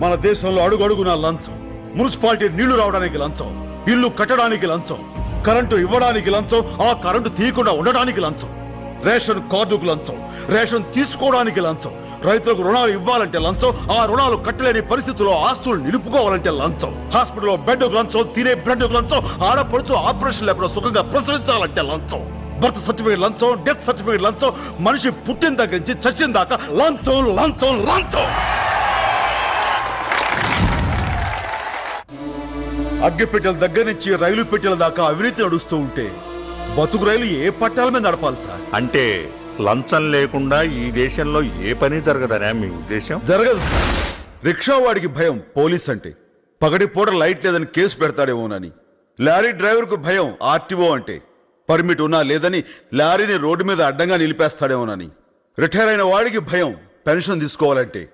మన దేశంలో అడుగడుగున లంచం. మున్సిపాలిటీ నీళ్ళు రావడానికి లంచం. ఇల్లు కట్టడానికి లంచం. కరెంటు ఇవ్వడానికి లంచం. ఆ కరెంటు తీయకుండా ఉండడానికి లంచం. రేషన్ కార్డుకు లంచం. రేషన్ తీసుకోవడానికి లంచం. రైతులకు రుణాలు ఇవ్వాలంటే లంచం. ఆ రుణాలు కట్టలేని పరిస్థితుల్లో ఆస్తులు నిలుపుకోవాలంటే లంచం. హాస్పిటల్లో బెడ్కు లంచం. తినే బ్రెడ్కు లంచం. ఆడపడుచు ఆపరేషన్ లేకుండా సుఖంగా ప్రసవించాలంటే లంచం. బర్త్ సర్టిఫికేట్ లంచం. డెత్ సర్టిఫికేట్ లంచం. మనిషి పుట్టిన దగ్గర నుంచి చచ్చిన దాకా లంచం లంచం లంచం. అగ్గిపెట్టెల దగ్గర నుంచి రైలు పెట్టెల దాకా అవినీతి నడుస్తూ ఉంటే బతుకు రైలు ఏ పట్టాల మీద నడపాలి సార్? అంటే లంచం లేకుండా ఈ దేశంలో ఏ పని జరగదనే మీ ఉద్దేశం? జరగదు సార్. రిక్షా వాడికి భయం పోలీస్ అంటే. పగటి పూట లైట్ లేదని కేసు పెడతాడేమోనని. లారీ డ్రైవర్కు భయం ఆర్టీఓ అంటే. పర్మిట్ ఉన్నా లేదని లారీని రోడ్డు మీద అడ్డంగా నిలిపేస్తాడేమోనని. రిటైర్ అయిన వాడికి భయం పెన్షన్ తీసుకోవాలంటే.